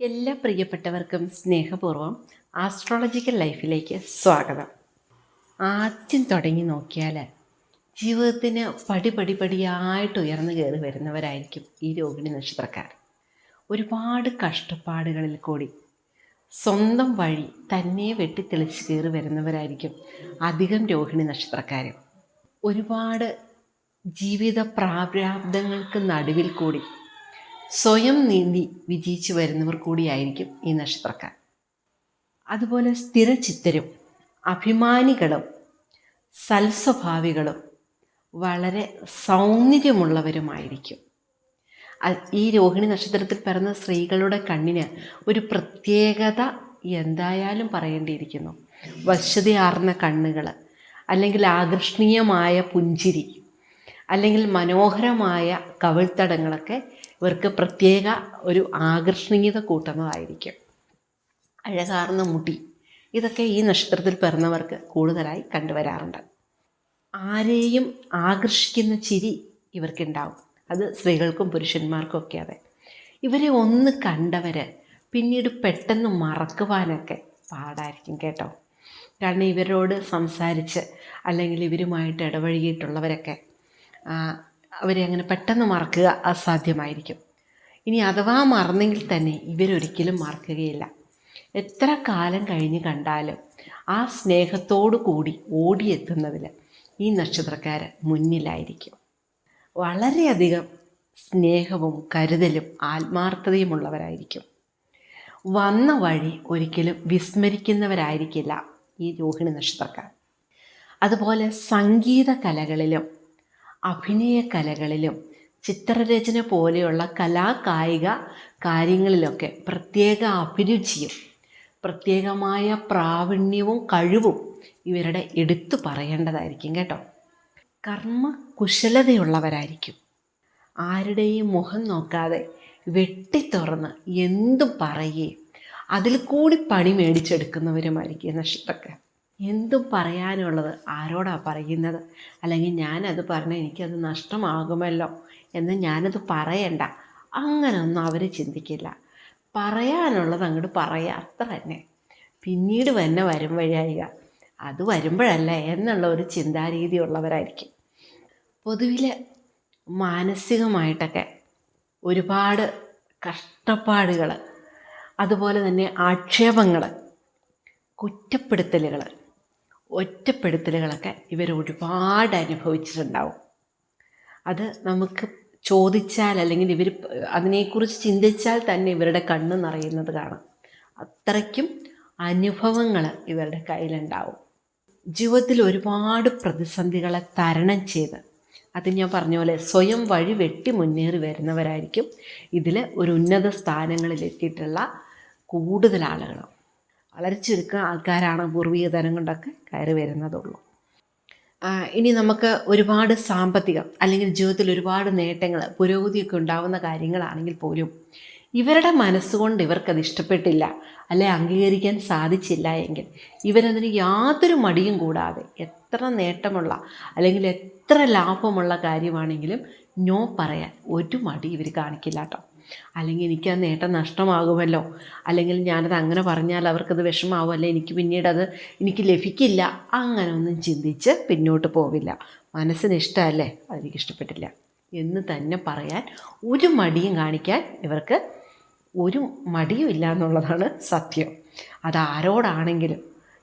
എല്ലാ പ്രിയപ്പെട്ടവർക്കും സ്നേഹപൂർവം ആസ്ട്രോളജിക്കൽ ലൈഫിലേക്ക് സ്വാഗതം. ആദ്യം തുടങ്ങി നോക്കിയാൽ ജീവിതത്തിന് പടി പടി പടിയായിട്ട് ഉയർന്നു കയറി വരുന്നവരായിരിക്കും ഈ രോഹിണി നക്ഷത്രക്കാർ. ഒരുപാട് കഷ്ടപ്പാടുകളിൽ കൂടി സ്വന്തം വഴി തന്നെ വെട്ടിത്തെളിച്ച് കയറി വരുന്നവരായിരിക്കും അധികം രോഹിണി നക്ഷത്രക്കാർ. ഒരുപാട് ജീവിത പ്രാരാബ്ദങ്ങൾക്ക് നടുവിൽ കൂടി സ്വയം നീന്തി വിജയിച്ചു വരുന്നവർ കൂടിയായിരിക്കും ഈ നക്ഷത്രക്കാർ. അതുപോലെ സ്ഥിരചിത്തരും അഭിമാനികളും സൽസ്വഭാവികളും വളരെ സൗന്ദര്യമുള്ളവരുമായിരിക്കും. ഈ രോഹിണി നക്ഷത്രത്തിൽ പിറന്ന സ്ത്രീകളുടെ കണ്ണിന് ഒരു പ്രത്യേകത എന്തായാലും പറയേണ്ടിയിരിക്കുന്നു. വശ്യതയാർന്ന കണ്ണുകൾ അല്ലെങ്കിൽ ആകർഷണീയമായ പുഞ്ചിരി അല്ലെങ്കിൽ മനോഹരമായ കവിൾത്തടങ്ങളൊക്കെ ഇവർക്ക് പ്രത്യേക ഒരു ആകർഷണീയത കൂട്ടുന്നതായിരിക്കും. അഴകാർന്ന മുടി. ഇതൊക്കെ ഈ നക്ഷത്രത്തിൽ പിറന്നവർക്ക് കൂടുതലായി കണ്ടുവരാറുണ്ട്. ആരെയും ആകർഷിക്കുന്ന ചിരി ഇവർക്കുണ്ടാവും. അത് സ്ത്രീകൾക്കും പുരുഷന്മാർക്കും ഒക്കെ അതെ. ഇവരെ ഒന്ന് കണ്ടവർ പിന്നീട് പെട്ടെന്ന് മറക്കുവാനൊക്കെ പാടായിരിക്കും കേട്ടോ. കാരണം ഇവരോട് സംസാരിച്ച് അല്ലെങ്കിൽ ഇവരുമായിട്ട് ഇടപഴകിയിട്ടുള്ളവരൊക്കെ അവരെ അങ്ങനെ പെട്ടെന്ന് മറക്കുക അസാധ്യമായിരിക്കും. ഇനി അഥവാ മറന്നെങ്കിൽ തന്നെ ഇവരൊരിക്കലും മറക്കുകയില്ല. എത്ര കാലം കഴിഞ്ഞ് കണ്ടാലും ആ സ്നേഹത്തോടു കൂടി ഓടിയെത്തുന്നതിൽ ഈ നക്ഷത്രക്കാർ മുന്നിലായിരിക്കും. വളരെയധികം സ്നേഹവും കരുതലും ആത്മാർത്ഥതയുമുള്ളവരായിരിക്കും. വന്ന വഴി ഒരിക്കലും വിസ്മരിക്കുന്നവരായിരിക്കില്ല ഈ രോഹിണി നക്ഷത്രക്കാർ. അതുപോലെ സംഗീത കലകളിലും അഭിനയ കലകളിലും ചിത്രരചന പോലെയുള്ള കലാകായിക കാര്യങ്ങളിലൊക്കെ പ്രത്യേക അഭിരുചിയും പ്രത്യേകമായ പ്രാവീണ്യവും കഴിവും ഇവരുടെ എടുത്തു പറയേണ്ടതായിരിക്കും കേട്ടോ. കർമ്മ കുശലതയുള്ളവരായിരിക്കും. ആരുടെയും മുഖം നോക്കാതെ വെട്ടിത്തുറന്ന് എന്തും പറയുകയും അതിൽ കൂടി പണി മേടിച്ചെടുക്കുന്നവരുമായിരിക്കും നക്ഷത്രക്കാർ. എന്തും പറയാനുള്ളത്. ആരോടാ പറയുന്നത്? അല്ലെങ്കിൽ ഞാനത് പറഞ്ഞാൽ എനിക്കത് നഷ്ടമാകുമല്ലോ എന്ന് ഞാനത് പറയണ്ട. അങ്ങനെയൊന്നും അവർ ചിന്തിക്കില്ല. പറയാനുള്ളത് അങ്ങോട്ട് പറയുക അത്ര തന്നെ. പിന്നീട് തന്നെ വരും വഴിയായിക. അത് വരുമ്പോഴല്ല എന്നുള്ള ഒരു ചിന്താരീതി ഉള്ളവരായിരിക്കും പൊതുവിൽ മാനസികമായിട്ടൊക്കെ ഒരുപാട് കഷ്ടപ്പാടുകൾ അതുപോലെ തന്നെ ആക്ഷേപങ്ങൾ കുറ്റപ്പെടുത്തലുകൾ ഒറ്റപ്പെടുത്തലുകളൊക്കെ ഇവർ ഒരുപാട് അനുഭവിച്ചിട്ടുണ്ടാവും. അത് നമുക്ക് ചോദിച്ചാൽ അല്ലെങ്കിൽ ഇവർ അതിനെക്കുറിച്ച് ചിന്തിച്ചാൽ തന്നെ ഇവരുടെ കണ്ണ് നിറയുന്നത് കാണാം. അത്രയ്ക്കും അനുഭവങ്ങൾ ഇവരുടെ കയ്യിലുണ്ടാവും. ജീവിതത്തിൽ ഒരുപാട് പ്രതിസന്ധികളെ തരണം ചെയ്ത് അത് ഞാൻ പറഞ്ഞ പോലെ സ്വയം വഴി വെട്ടി മുന്നേറി വരുന്നവരായിരിക്കും. ഇതിൽ ഒരു ഉന്നത സ്ഥാനങ്ങളിലെത്തിയിട്ടുള്ള കൂടുതൽ ആളുകളും വളരെ ചുരുക്കം ആൾക്കാരാണ് പൂർവീക ധനം കൊണ്ടൊക്കെ കയറി വരുന്നതുള്ളൂ. ഇനി നമുക്ക് ഒരുപാട് സാമ്പത്തികം അല്ലെങ്കിൽ ജീവിതത്തിൽ ഒരുപാട് നേട്ടങ്ങൾ പുരോഗതിയൊക്കെ ഉണ്ടാവുന്ന കാര്യങ്ങളാണെങ്കിൽ പോലും ഇവരുടെ മനസ്സുകൊണ്ട് ഇവർക്കത് ഇഷ്ടപ്പെട്ടില്ല അല്ലെ അംഗീകരിക്കാൻ സാധിച്ചില്ല എങ്കിൽ ഇവരതിന് യാതൊരു മടിയും കൂടാതെ എത്ര നേട്ടമുള്ള അല്ലെങ്കിൽ എത്ര ലാഭമുള്ള കാര്യമാണെങ്കിലും നോ പറയാൻ ഒരു മടി ഇവർ കാണിക്കില്ല കേട്ടോ. അല്ലെങ്കിൽ എനിക്ക് ആ നേട്ടം നഷ്ടമാകുമല്ലോ. അല്ലെങ്കിൽ ഞാനത് അങ്ങനെ പറഞ്ഞാൽ അവർക്കത് വിഷമാവും അല്ലെ എനിക്ക് പിന്നീട് അത് എനിക്ക് ലഭിക്കില്ല. അങ്ങനെ ഒന്നും ചിന്തിച്ച് പിന്നോട്ട് പോവില്ല. മനസ്സിന് ഇഷ്ടമല്ലേ? അതെനിക്ക് ഇഷ്ടപ്പെട്ടില്ല. എന്ന് തന്നെ പറയാൻ ഒരു മടിയും കാണിക്കാൻ ഇവർക്ക് ഒരു മടിയും ഇല്ല എന്നുള്ളതാണ് സത്യം. അത് ആരോടാണെങ്കിലും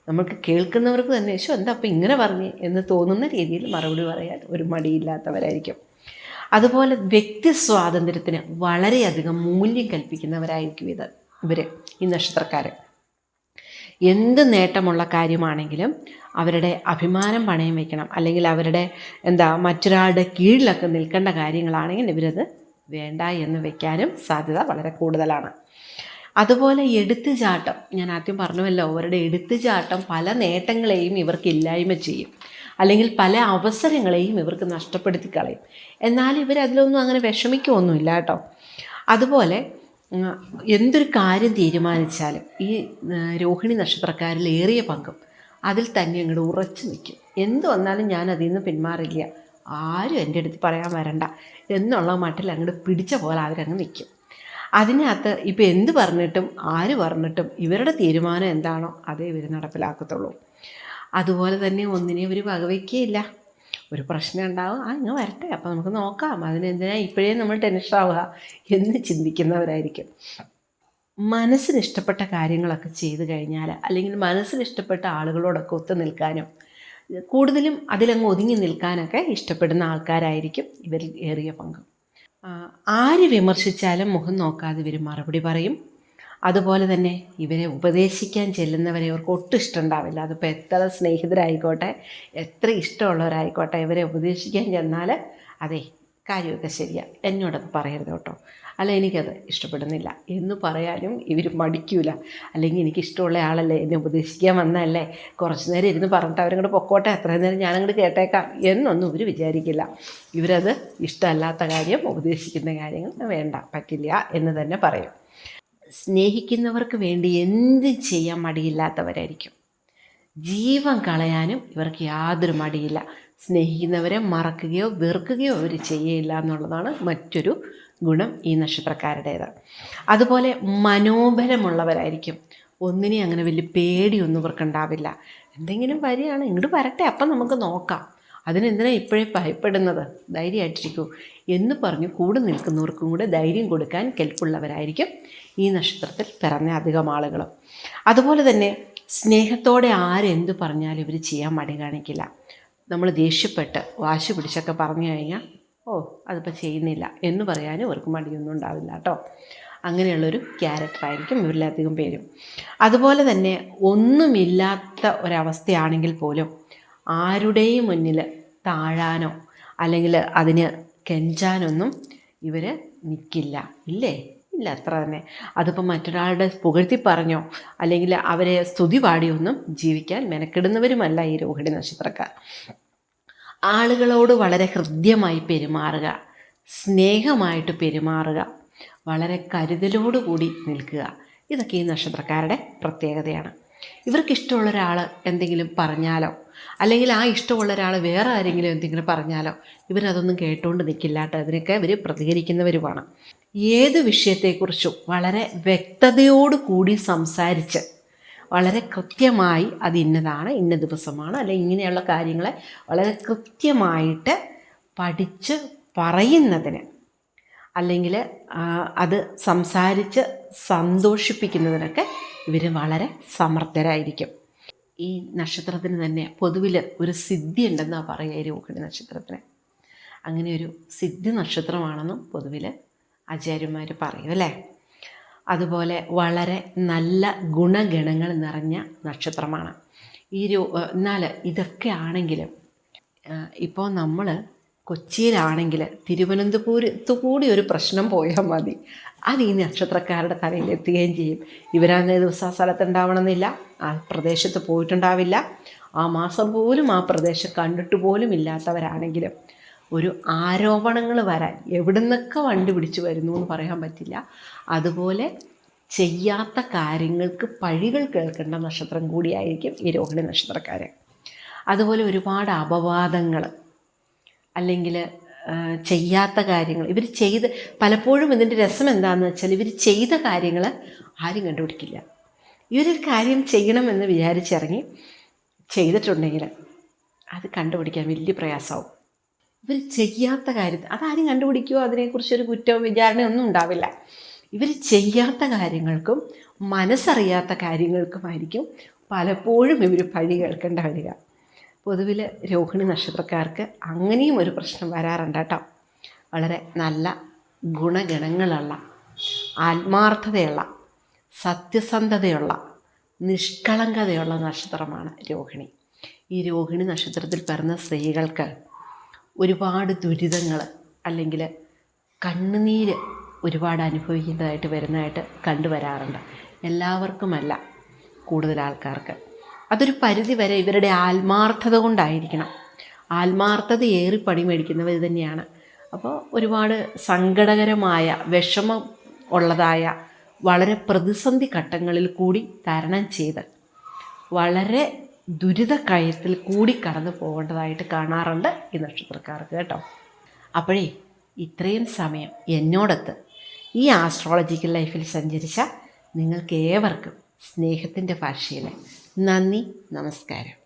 നമുക്ക് കേൾക്കുന്നവർക്ക് തന്നെ ശോ എന്താ അപ്പം ഇങ്ങനെ പറഞ്ഞേ? എന്ന് തോന്നുന്ന രീതിയിൽ മറുപടി പറയാൻ ഒരു മടിയില്ലാത്തവരായിരിക്കും. അതുപോലെ വ്യക്തി സ്വാതന്ത്ര്യത്തിന് വളരെയധികം മൂല്യം കൽപ്പിക്കുന്നവരായിരിക്കും ഇത് ഇവർ ഈ നക്ഷത്രക്കാർ എന്ത് നേട്ടമുള്ള കാര്യമാണെങ്കിലും അവരുടെ അഭിമാനം പണയം വയ്ക്കണം അല്ലെങ്കിൽ അവരുടെ എന്താ മറ്റൊരാളുടെ കീഴിലൊക്കെ നിൽക്കേണ്ട കാര്യങ്ങളാണെങ്കിൽ ഇവരത് വേണ്ട എന്ന് വെക്കാനും സാധ്യത വളരെ കൂടുതലാണ്. അതുപോലെ എടുത്തുചാട്ടം. ഞാൻ ആദ്യം പറഞ്ഞുവല്ലോ അവരുടെ എടുത്തുചാട്ടം പല നേട്ടങ്ങളെയും ഇവർക്ക് ഇല്ലായ്മ ചെയ്യും. അല്ലെങ്കിൽ പല അവസരങ്ങളെയും ഇവർക്ക് നഷ്ടപ്പെടുത്തി കളയും. എന്നാൽ ഇവരതിലൊന്നും അങ്ങനെ വിഷമിക്കുകയൊന്നുമില്ല കേട്ടോ. അതുപോലെ എന്തൊരു കാര്യം തീരുമാനിച്ചാലും ഈ രോഹിണി നക്ഷത്രക്കാരിൽ ഏറിയ പങ്കും അതിൽ തന്നെ അങ്ങോട്ട് ഉറച്ചു നിൽക്കും. എന്ത് വന്നാലും ഞാൻ അതിൽ നിന്ന് പിന്മാറില്ല. ആരും എന്റെ അടുത്ത് പറയാൻ വരണ്ട എന്നുള്ള മട്ടിൽ അങ്ങോട്ട് പിടിച്ച പോലെ അവരങ്ങ് നിൽക്കും. അതിനകത്ത് ഇപ്പം എന്ത് പറഞ്ഞിട്ടും ആര് പറഞ്ഞിട്ടും ഇവരുടെ തീരുമാനം എന്താണോ അതേ ഇവർ നടപ്പിലാക്കത്തുള്ളൂ. അതുപോലെ തന്നെ ഒന്നിനെ ഇവർ വകവയ്ക്കുകയില്ല ഒരു പ്രശ്നം ഉണ്ടാവും. ആ ഇങ്ങ് വരട്ടെ. അപ്പോൾ നമുക്ക് നോക്കാം. അതിനെന്തിനാ ഇപ്പോഴേ നമ്മൾ ടെൻഷൻ ആവുക എന്ന് ചിന്തിക്കുന്നവരായിരിക്കും. മനസ്സിന് ഇഷ്ടപ്പെട്ട കാര്യങ്ങളൊക്കെ ചെയ്തു കഴിഞ്ഞാൽ അല്ലെങ്കിൽ മനസ്സിന് ഇഷ്ടപ്പെട്ട ആളുകളോടൊക്കെ ഒത്തു നിൽക്കാനും കൂടുതലും അതിലങ്ങ് ഒതുങ്ങി നിൽക്കാനൊക്കെ ഇഷ്ടപ്പെടുന്ന ആൾക്കാരായിരിക്കും ഇവരിൽ ഏറിയ പങ്കും. ആര് വിമർശിച്ചാലും മുഖം നോക്കാതെ ഇവർ മറുപടി പറയും. അതുപോലെ തന്നെ ഇവരെ ഉപദേശിക്കാൻ ചെല്ലുന്നവരെ അവർക്ക് ഒട്ടും ഇഷ്ടമുണ്ടാവില്ല. അതിപ്പോൾ എത്ര സ്നേഹിതരായിക്കോട്ടെ എത്ര ഇഷ്ടമുള്ളവരായിക്കോട്ടെ ഇവരെ ഉപദേശിക്കാൻ ചെന്നാൽ അതെ കാര്യമൊക്കെ ശരിയാണ് എന്നോടത് പറയരുത് കേട്ടോ. അല്ല എനിക്കത് ഇഷ്ടപ്പെടുന്നില്ല. എന്ന് പറയാനും ഇവർ മടിക്കൂല. അല്ലെങ്കിൽ എനിക്ക് ഇഷ്ടമുള്ള ആളല്ലേ എന്നെ ഉപദേശിക്കാൻ വന്നതല്ലേ കുറച്ച് നേരം ഇരുന്ന് പറഞ്ഞിട്ട് അവരങ്ങോട്ട് പൊക്കോട്ടെ അത്രയും നേരം ഞാനങ്ങോട്ട് കേട്ടേക്കാം എന്നൊന്നും ഇവർ വിചാരിക്കില്ല. ഇവരത് ഇഷ്ടമല്ലാത്ത കാര്യം ഉപദേശിക്കുന്ന കാര്യങ്ങൾ വേണ്ട പറ്റില്ല എന്ന് തന്നെ പറയും. സ്നേഹിക്കുന്നവർക്ക് വേണ്ടി എന്ത് ചെയ്യാൻ മടിയില്ലാത്തവരായിരിക്കും. ജീവൻ കളയാനും ഇവർക്ക് യാതൊരു മടിയില്ല. സ്നേഹിക്കുന്നവരെ മറക്കുകയോ വെറുക്കുകയോ അവർ ചെയ്യില്ല എന്നുള്ളതാണ് മറ്റൊരു ഗുണം ഈ നക്ഷത്രക്കാരുടേത്. അതുപോലെ മനോബലമുള്ളവരായിരിക്കും. ഒന്നിനെ അങ്ങനെ വലിയ പേടിയൊന്നും ഇവർക്കുണ്ടാവില്ല. എന്തെങ്കിലും വരികയാണ് ഇങ്ങോട്ട് വരട്ടെ. അപ്പം നമുക്ക് നോക്കാം. അതിനെന്തിനാ ഇപ്പോഴേ ഭയപ്പെടുന്നത്? ധൈര്യമായിട്ടിരിക്കൂ. എന്ന് പറഞ്ഞു കൂടെ നിൽക്കുന്നവർക്കും കൂടെ ധൈര്യം കൊടുക്കാൻ കെൽപ്പുള്ളവരായിരിക്കും ഈ നക്ഷത്രത്തിൽ പിറന്ന അധികം ആളുകളും. അതുപോലെ തന്നെ സ്നേഹത്തോടെ ആരെന്ത് പറഞ്ഞാലും ഇവർ ചെയ്യാൻ മടി കാണിക്കില്ല. നമ്മൾ ദേഷ്യപ്പെട്ട് വാശി പിടിച്ചൊക്കെ പറഞ്ഞു കഴിഞ്ഞാൽ ഓ അതിപ്പോൾ ചെയ്യുന്നില്ല എന്ന് പറയാനും അവർക്ക് മടിയൊന്നും ഉണ്ടാവില്ല കേട്ടോ. അങ്ങനെയുള്ളൊരു ക്യാരക്ടറായിരിക്കും ഇവരിലധികം പേരും. അതുപോലെ തന്നെ ഒന്നുമില്ലാത്ത ഒരവസ്ഥയാണെങ്കിൽ പോലും ആരുടെയും മുന്നിൽ താഴാനോ അല്ലെങ്കിൽ അതിന് കെഞ്ചാനൊന്നും ഇവർ നിൽക്കില്ല ഇല്ലേ? ഇല്ല അത്ര തന്നെ. അതിപ്പോൾ മറ്റൊരാളുടെ പുകഴ്ത്തി പറഞ്ഞോ അല്ലെങ്കിൽ അവരെ സ്തുതി പാടിയൊന്നും ജീവിക്കാൻ മെനക്കെടുന്നവരുമല്ല ഈ രോഹിണി നക്ഷത്രക്കാർ. ആളുകളോട് വളരെ ഹൃദ്യമായി പെരുമാറുക സ്നേഹമായിട്ട് പെരുമാറുക വളരെ കരുതലോടുകൂടി നിൽക്കുക. ഇതൊക്കെ ഈ നക്ഷത്രക്കാരുടെ പ്രത്യേകതയാണ്. ഇവർക്കിഷ്ടമുള്ള ഒരാൾ എന്തെങ്കിലും പറഞ്ഞാലോ അല്ലെങ്കിൽ ആ ഇഷ്ടമുള്ള ഒരാൾ വേറെ ആരെങ്കിലും എന്തെങ്കിലും പറഞ്ഞാലോ ഇവരതൊന്നും കേട്ടുകൊണ്ട് നിൽക്കില്ല കേട്ടോ. അതിനൊക്കെ ഇവർ പ്രതികരിക്കുന്നവരുമാണ്. ഏത് വിഷയത്തെക്കുറിച്ചും വളരെ വ്യക്തതയോട് കൂടി സംസാരിച്ച് വളരെ കൃത്യമായി അത് ഇന്നതാണ് ഇന്ന ദിവസമാണ് അല്ലെങ്കിൽ ഇങ്ങനെയുള്ള കാര്യങ്ങളെ വളരെ കൃത്യമായിട്ട് പഠിച്ച് പറയുന്നതിന് അല്ലെങ്കിൽ അത് സംസാരിച്ച് സന്തോഷിപ്പിക്കുന്നതിനൊക്കെ ഇവർ വളരെ സമർത്ഥരായിരിക്കും. ഈ നക്ഷത്രത്തിന് തന്നെ പൊതുവിൽ ഒരു സിദ്ധി ഉണ്ടെന്നാണ് പറയുക രോഹിണി നക്ഷത്രത്തിന്. അങ്ങനെ ഒരു സിദ്ധി നക്ഷത്രമാണെന്നും പൊതുവിൽ ആചാര്യന്മാർ പറയും അല്ലേ? അതുപോലെ വളരെ നല്ല ഗുണഗണങ്ങൾ നിറഞ്ഞ നക്ഷത്രമാണ്. ഈ രോ എന്നാൽ ഇതൊക്കെ ആണെങ്കിലും ഇപ്പോൾ നമ്മൾ കൊച്ചിയിലാണെങ്കിൽ തിരുവനന്തപുരത്ത് കൂടി ഒരു പ്രശ്നം പോയാൽ മതി. അത് ഈ നക്ഷത്രക്കാരുടെ തലയിൽ എത്തുകയും ചെയ്യും. ഇവരന്നേ ദിവസം ആ സ്ഥലത്തുണ്ടാവണമെന്നില്ല ആ പ്രദേശത്ത് പോയിട്ടുണ്ടാവില്ല. ആ മാസം പോലും ആ പ്രദേശം കണ്ടിട്ട് പോലും ഇല്ലാത്തവരാണെങ്കിലും ഒരു ആരോപണങ്ങൾ വരാൻ എവിടുന്നൊക്കെ വണ്ടി പിടിച്ചു വരുന്നു എന്ന് പറയാൻ പറ്റില്ല. അതുപോലെ ചെയ്യാത്ത കാര്യങ്ങൾക്ക് പഴികൾ കേൾക്കേണ്ട നക്ഷത്രം കൂടിയായിരിക്കും ഈ രോഹിണി നക്ഷത്രക്കാരെ. അതുപോലെ ഒരുപാട് അപവാദങ്ങൾ അല്ലെങ്കിൽ ചെയ്യാത്ത കാര്യങ്ങൾ. ഇവർ ചെയ്ത് പലപ്പോഴും ഇതിന്റെ രസം എന്താണെന്ന് വെച്ചാൽ ഇവർ ചെയ്ത കാര്യങ്ങൾ ആരും കണ്ടുപിടിക്കില്ല. ഇവരൊരു കാര്യം ചെയ്യണമെന്ന് വിചാരിച്ചിറങ്ങി ചെയ്തിട്ടുണ്ടെങ്കിൽ അത് കണ്ടുപിടിക്കാൻ വലിയ പ്രയാസമാവും. ഇവർ ചെയ്യാത്ത കാര്യത്തിൽ അതാരും കണ്ടുപിടിക്കുകയോ അതിനെക്കുറിച്ചൊരു കുറ്റവും വിചാരണയൊന്നും ഉണ്ടാവില്ല. ഇവർ ചെയ്യാത്ത കാര്യങ്ങൾക്കും മനസ്സറിയാത്ത കാര്യങ്ങൾക്കുമായിരിക്കും പലപ്പോഴും ഇവർ പഴി കേൾക്കേണ്ട വരിക. പൊതുവിൽ രോഹിണി നക്ഷത്രക്കാർക്ക് അങ്ങനെയും ഒരു പ്രശ്നം വരാറുണ്ട് കേട്ടോ. വളരെ നല്ല ഗുണഗണങ്ങളുള്ള ആത്മാർത്ഥതയുള്ള സത്യസന്ധതയുള്ള നിഷ്കളങ്കതയുള്ള നക്ഷത്രമാണ് രോഹിണി. ഈ രോഹിണി നക്ഷത്രത്തിൽ പിറന്ന സ്ത്രീകൾക്ക് ഒരുപാട് ദുരിതങ്ങൾ അല്ലെങ്കിൽ കണ്ണുനീര് ഒരുപാട് അനുഭവിക്കേണ്ടതായിട്ട് വരുന്നതായിട്ട് കണ്ടുവരാറുണ്ട്. എല്ലാവർക്കുമല്ല കൂടുതൽ ആൾക്കാർക്ക്. അതൊരു പരിധി വരെ ഇവരുടെ ആത്മാർത്ഥത കൊണ്ടായിരിക്കണം. ആത്മാർത്ഥത ഏറി പണി മേടിക്കുന്നവർ തന്നെയാണ്. അപ്പോൾ ഒരുപാട് സങ്കടകരമായ വിഷമം ഉള്ളതായ വളരെ പ്രതിസന്ധി ഘട്ടങ്ങളിൽ കൂടി തരണം ചെയ്ത് വളരെ ദുരിതക്കയത്തിൽ കൂടി കടന്നു പോകേണ്ടതായിട്ട് കാണാറുണ്ട് ഈ നക്ഷത്രക്കാർക്ക് കേട്ടോ. അപ്പോഴേ ഇത്രയും സമയം എന്നോടൊത്ത് ഈ ആസ്ട്രോളജിക്കൽ ലൈഫിൽ സഞ്ചരിച്ച നിങ്ങൾക്ക് ഏവർക്കും സ്നേഹത്തിന്റെ ഭാഷയിൽ നന്ദി നമസ്കാരം.